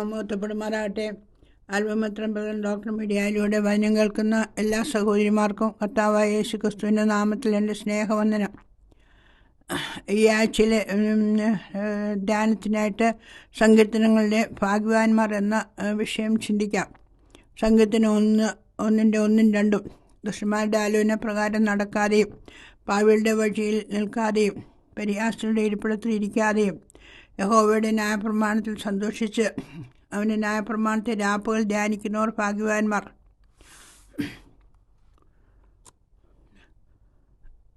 മൂത്തപ്പെടുമാറാകട്ടെ ആൽബമിത്രം Pradhan doctor മീഡിയയിലൂടെ വചനം കേൾക്കുന്ന എല്ലാ സഹോദരിമാർക്കും കർത്താവായ യേശു ക്രിസ്തുവിന്റെ നാമത്തിൽ എന്റെ സ്നേഹവന്ദനം. ഈ ആഴ്ചയിലെ ധ്യാനത്തിനായിട്ട് സങ്കീർത്തനങ്ങളുടെ ഭാഗ്യവാന്മാർ എന്ന വിഷയം ചിന്തിക്കാം. സങ്കീർത്തനം ഒന്ന് ഒന്നിന്റെ ഒന്നും രണ്ടും ദുഷ്ടന്മാരുടെ ആലോചന പ്രകാരം നടക്കാതെയും പാവികളുടെ വഴിയിൽ നിൽക്കാതെയും പരിഹാസങ്ങളുടെ ഇരിപ്പിടത്തിൽ ഇരിക്കാതെയും യഹോവയുടെ ന്യായപ്രമാണത്തിൽ സന്തോഷിച്ച് അവന്റെ ന്യായപ്രമാണത്തെ രാപ്പുകൾ ധ്യാനിക്കുന്നവർ ഭാഗ്യവാന്മാർ.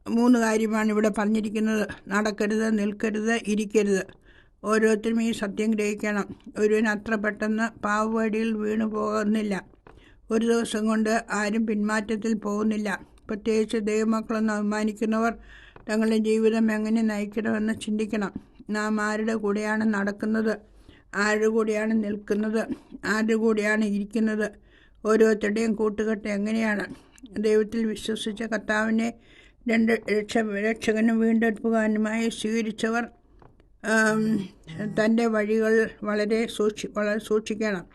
മൂന്ന് കാര്യമാണ് ഇവിടെ പറഞ്ഞിരിക്കുന്നത്. നടക്കരുത് നിൽക്കരുത് ഇരിക്കരുത്. ഓരോരുത്തരും ഈ സത്യം ഗ്രഹിക്കണം. ഒരുവൻ അത്ര പെട്ടെന്ന് പാവവടിയിൽ വീണു പോകുന്നില്ല. ഒരു ദിവസം കൊണ്ട് ആരും പിന്മാറ്റത്തിൽ പോകുന്നില്ല. പ്രത്യേകിച്ച് ദൈവമക്കളെന്ന് അഭിമാനിക്കുന്നവർ തങ്ങളുടെ ജീവിതം എങ്ങനെ നയിക്കണമെന്ന് ചിന്തിക്കണം. നാം ആരുടെ കൂടെയാണ് നടക്കുന്നത്? ആരുടെ കൂടെയാണ് നിൽക്കുന്നത്? ആരുടെ കൂടെയാണ് ഇരിക്കുന്നത്? ഓരോരുത്തരുടെയും കൂട്ടുകെട്ട് എങ്ങനെയാണ്? ദൈവത്തിൽ വിശ്വസിച്ച കർത്താവിനെ രണ്ട് രക്ഷ രക്ഷകനും വീണ്ടെടുപ്പുകാരനുമായി സ്വീകരിച്ചവർ തന്റെ വഴികൾ വളരെ സൂക്ഷി വളരെ സൂക്ഷിക്കണം.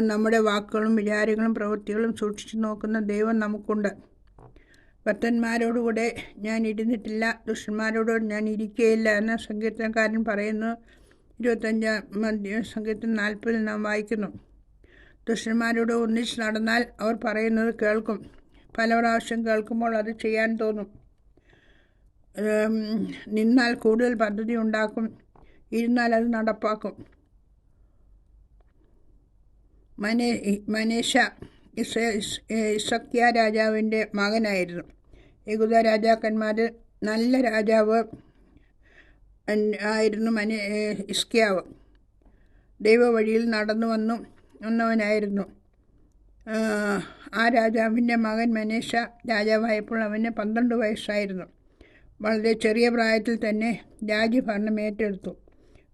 നമ്മുടെ വാക്കുകളും വിചാരങ്ങളും പ്രവൃത്തികളും സൂക്ഷിച്ചു നോക്കുന്ന ദൈവം നമുക്കുണ്ട്. ഭക്തന്മാരോടുകൂടെ ഞാൻ ഇരുന്നിട്ടില്ല ദുഷ്ടന്മാരോടുകൂടെ ഞാൻ ഇരിക്കുകയില്ല എന്ന സങ്കീർത്തനക്കാരൻ പറയുന്നു. ഇരുപത്തഞ്ചാം സങ്കീർത്തം നാൽപ്പതിൽ നാം വായിക്കുന്നു. ദുഷ്ടന്മാരോട് ഒന്നിച്ച് നടന്നാൽ അവർ പറയുന്നത് കേൾക്കും. പല പ്രാവശ്യം കേൾക്കുമ്പോൾ അത് ചെയ്യാൻ തോന്നും. നിന്നാൽ കൂടുതൽ പദ്ധതി ഉണ്ടാക്കും. ഇരുന്നാൽ അത് നടപ്പാക്കും. മനേ മനേഷ ഇസ്- ഇസക്യ രാജാവിന്റെ മകനായിരുന്നു. യഹൂദ രാജാക്കന്മാരിൽ നല്ല രാജാവ് ആയിരുന്നു മനു ഇസ്കിയാവ് ദൈവവഴിയിൽ നടന്നു വന്നു വന്നവനായിരുന്നു. ആ, രാജാവിന്റെ മകൻ മനേഷ രാജാവായപ്പോൾ അവന് പന്ത്രണ്ട് വയസ്സായിരുന്നു. വളരെ ചെറിയ പ്രായത്തിൽ തന്നെ രാജ്യഭരണം ഏറ്റെടുത്തു.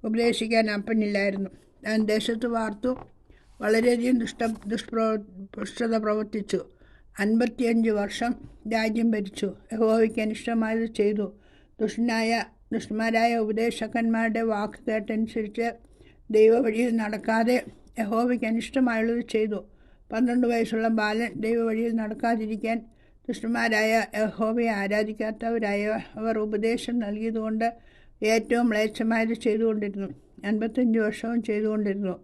ഉപദേശിക്കാൻ അപ്പനില്ലായിരുന്നു. താൻ ദേശത്ത് വാർത്തു വളരെയധികം ദുഷ്ട ദുഷ്പ്രവ ദുഷ്ടത പ്രവർത്തിച്ചു. അൻപത്തിയഞ്ച് വർഷം രാജ്യം ഭരിച്ചു. യഹോവയ്ക്ക് അനിഷ്ടമായത് ചെയ്തു. ദുഷ്ടനായ ദുഷ്ടന്മാരായ ഉപദേശകന്മാരുടെ വാക്ക് കേട്ടനുസരിച്ച് ദൈവവഴിയിൽ നടക്കാതെ യഹോവയ്ക്ക് അനിഷ്ടമായുള്ളത് ചെയ്തു. പന്ത്രണ്ട് വയസ്സുള്ള ബാലൻ ദൈവവഴിയിൽ നടക്കാതിരിക്കാൻ ദുഷ്ടന്മാരായ യഹോവയെ ആരാധിക്കാത്തവരായ അവർ ഉപദേശം നൽകിയതുകൊണ്ട് ഏറ്റവും മ്ലേച്ഛമായത് ചെയ്തുകൊണ്ടിരുന്നു. അൻപത്തഞ്ച് വർഷവും ചെയ്തുകൊണ്ടിരുന്നു.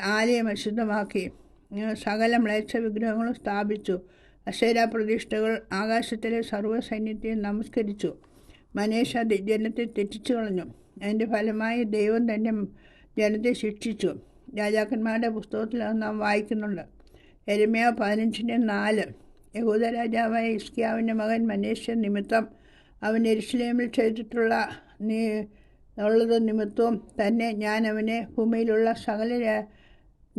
ആലയം അശുദ്ധമാക്കി സകല മ്ലേച്ഛ വിഗ്രഹങ്ങളും സ്ഥാപിച്ചു. അശേരാ പ്രതിഷ്ഠകൾ ആകാശത്തിലെ സർവസൈന്യത്തെയും നമസ്കരിച്ചു. മനേഷ ജനത്തെ തെറ്റിച്ചു കളഞ്ഞു. അതിന്റെ ഫലമായി ദൈവം തന്നെ ജനത്തെ ശിക്ഷിച്ചു. രാജാക്കന്മാരുടെ പുസ്തകത്തിൽ അത് നാം വായിക്കുന്നുണ്ട്. എരുമയ പതിനഞ്ചിന്റെ നാല്. യഹൂദ രാജാവായ ഇസ്കിയാവിന്റെ മകൻ മനേഷ നിമിത്തം അവൻ എരുസലേമിൽ ചെയ്തിട്ടുള്ള നീ ഉള്ളത് നിമിത്തവും തന്നെ ഞാൻ അവനെ ഭൂമിയിലുള്ള സകല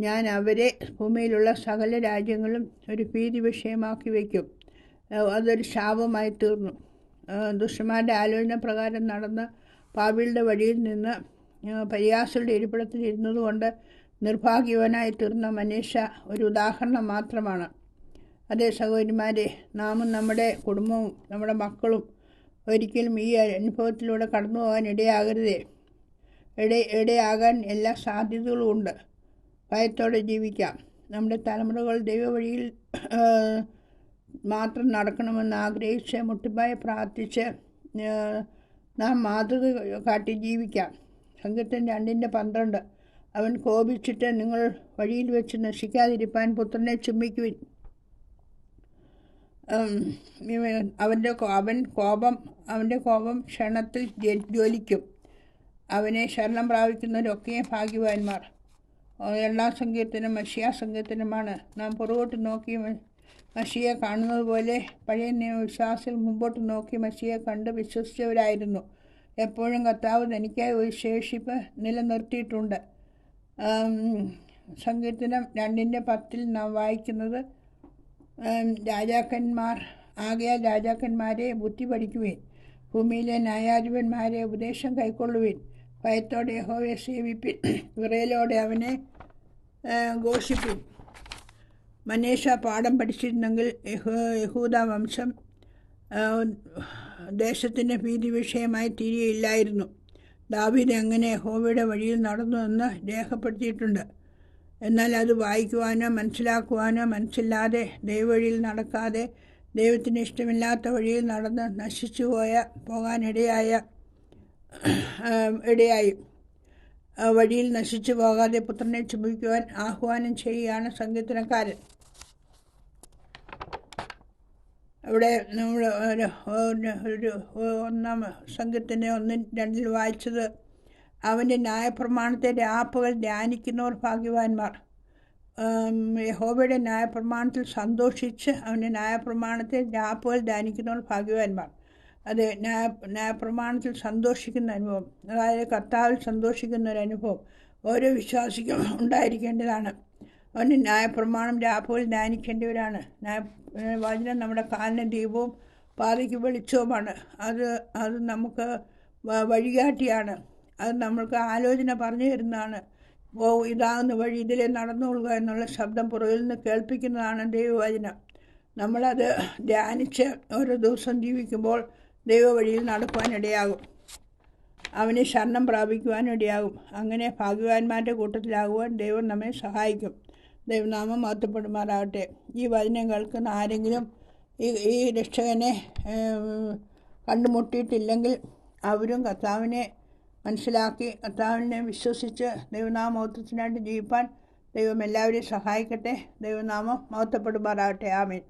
ഞാൻ അവരെ ഭൂമിയിലുള്ള സകല രാജ്യങ്ങളും ഒരു ഭീതി വിഷയമാക്കി വയ്ക്കും. അതൊരു ശാപമായി തീർന്നു. ദുഷ്ടന്മാരുടെ ആലോചന പ്രകാരം നടന്ന് പാപികളുടെ വഴിയിൽ നിന്ന് പരിയാസുകളുടെ ഇരുന്നതുകൊണ്ട് നിർഭാഗ്യവനായി തീർന്ന മനീഷ ഒരു ഉദാഹരണം മാത്രമാണ്. അതേ സഹോദരിമാരെ നാമും നമ്മുടെ കുടുംബവും നമ്മുടെ മക്കളും ഒരിക്കലും ഈ അനുഭവത്തിലൂടെ കടന്നു പോകാൻ ഇടയാകരുത്. ഇട ഇടയാകാൻ എല്ലാ സാധ്യതകളും ഉണ്ട്. ഭയത്തോടെ ജീവിക്കാം. നമ്മുടെ തലമുറകൾ ദൈവവഴിയിൽ മാത്രം നടക്കണമെന്ന് ആഗ്രഹിച്ച് മുട്ടുപായ പ്രാർത്ഥിച്ച് നാം മാതൃക കാട്ടി ജീവിക്കാം. സംഘത്തിൻ രണ്ടിന്റെ പന്ത്രണ്ട്. അവൻ കോപിച്ചിട്ട് നിങ്ങൾ വഴിയിൽ വെച്ച് നശിക്കാതിരിപ്പാൻ പുത്രനെ ഇവ- അവന്റെ അവൻ കോപം അവന്റെ കോപം ക്ഷണത്തിൽ ജ്വലിക്കും. അവനെ ശരണം പ്രാപിക്കുന്നവരൊക്കെ ഭാഗ്യവാന്മാർ. എല്ലാ സംഗീതത്തിനും മഷിയാ സങ്കീർത്തനമാണ് നാം പുറകോട്ട് നോക്കി മഷിയെ കാണുന്നത് പോലെ പഴയ വിശ്വാസത്തിൽ മുമ്പോട്ട് നോക്കി മഷിയെ കണ്ട് വിശ്വസിച്ചവരായിരുന്നു. എപ്പോഴും കർത്താവ് തനിക്കായി ഒരു ശേഷിപ്പ് നിലനിർത്തിയിട്ടുണ്ട്. സംഗീതനം രണ്ടിന്റെ പത്തിൽ നാം വായിക്കുന്നത് രാജാക്കന്മാർ ആകയാൽ രാജാക്കന്മാരെ ബുദ്ധി പഠിക്കുവിൻ ഭൂമിയിലെ ന്യായാധിപന്മാരെ ഉപദേശം കൈക്കൊള്ളുവിൻ. ഭയത്തോടെ യഹോവയെ സേവിപ്പിൻ. വിറയലോടെ അവനെ ഘോഷിപ്പിൻ. മനേഷ പാഠം പഠിച്ചിരുന്നെങ്കിൽ യഹൂദ വംശം ദേശത്തിന്റെ ഭീതി വിഷയമായി തീരുകയില്ലായിരുന്നു. ദാവീദ് എങ്ങനെ യഹോവയുടെ വഴിയിൽ നടന്നു എന്ന് രേഖപ്പെടുത്തിയിട്ടുണ്ട്. എന്നാൽ അത് വായിക്കുവാനോ മനസ്സിലാക്കുവാനോ മനസ്സില്ലാതെ ദൈവവഴിയിൽ നടക്കാതെ ദൈവത്തിന് ഇഷ്ടമില്ലാത്ത വഴിയിൽ നടന്ന് നശിച്ചു പോയ പോകാനിടയായ ഇടയായി വഴിയിൽ നശിച്ചു പോകാതെ പുത്രനെ ചുമിക്കുവാൻ ആഹ്വാനം ചെയ്യുകയാണ് സങ്കീർത്തനക്കാരൻ അവിടെ നമ്മൾ ഒരു ഒന്നാം സംഘത്തിന്റെ ഒന്നും രണ്ടിൽ വായിച്ചത് അവന്റെ ന്യായപ്രമാണത്തിന്റെ ആപ്പുകൾ ധ്യാനിക്കുന്നവർ ഭാഗ്യവാന്മാർ. യഹോബയുടെ ന്യായപ്രമാണത്തിൽ സന്തോഷിച്ച് അവന്റെ ന്യായപ്രമാണത്തിന്റെ ആപ്പുകൾ ധ്യാനിക്കുന്നവർ ഭാഗ്യവാന്മാർ. അതെ ന്യായ ന്യായപ്രമാണത്തിൽ സന്തോഷിക്കുന്ന അനുഭവം അതായത് കർത്താവിൽ സന്തോഷിക്കുന്ന ഒരു അനുഭവം ഓരോ വിശ്വാസിക്കും ഉണ്ടായിരിക്കേണ്ടതാണ്. അവന്റെ ന്യായപ്രമാണം രാപ്പുകൾ ധ്യാനിക്കേണ്ടവരാണ്. ന്യായ വചനം നമ്മുടെ കാലിന് ദീപവും പാതയ്ക്ക് വെളിച്ചവുമാണ്. അത് അത് നമുക്ക് വഴികാട്ടിയാണ്. അത് നമ്മൾക്ക് ആലോചന പറഞ്ഞു തരുന്നതാണ്. ഓ ഇതാകുന്ന വഴി ഇതിലെ നടന്നുകൊള്ളുക എന്നുള്ള ശബ്ദം പുറകിൽ നിന്ന് കേൾപ്പിക്കുന്നതാണ് ദൈവവചനം. നമ്മളത് ധ്യാനിച്ച് ഓരോ ദിവസം ജീവിക്കുമ്പോൾ ദൈവവഴിയിൽ നടക്കുവാനിടയാകും അവനെ ശരണം പ്രാപിക്കുവാനിടയാകും അങ്ങനെ ഭാഗ്യവാന്മാരുടെ കൂട്ടത്തിലാകുവാൻ ദൈവം നമ്മെ സഹായിക്കും. ദൈവനാമം മഹത്വപ്പെടുമാറാകട്ടെ. ഈ വചനം കേൾക്കുന്ന ആരെങ്കിലും ഈ ഈ രക്ഷകനെ കണ്ടുമുട്ടിയിട്ടില്ലെങ്കിൽ അവരും കർത്താവിനെ മനസ്സിലാക്കി കർത്താവിനെ വിശ്വസിച്ച് ദൈവനാമ മഹത്വത്തിനായിട്ട് ജീവിപ്പാൻ ദൈവം എല്ലാവരെയും സഹായിക്കട്ടെ. ദൈവനാമം മഹത്വപ്പെടുമാറാകട്ടെ. ആമേൻ.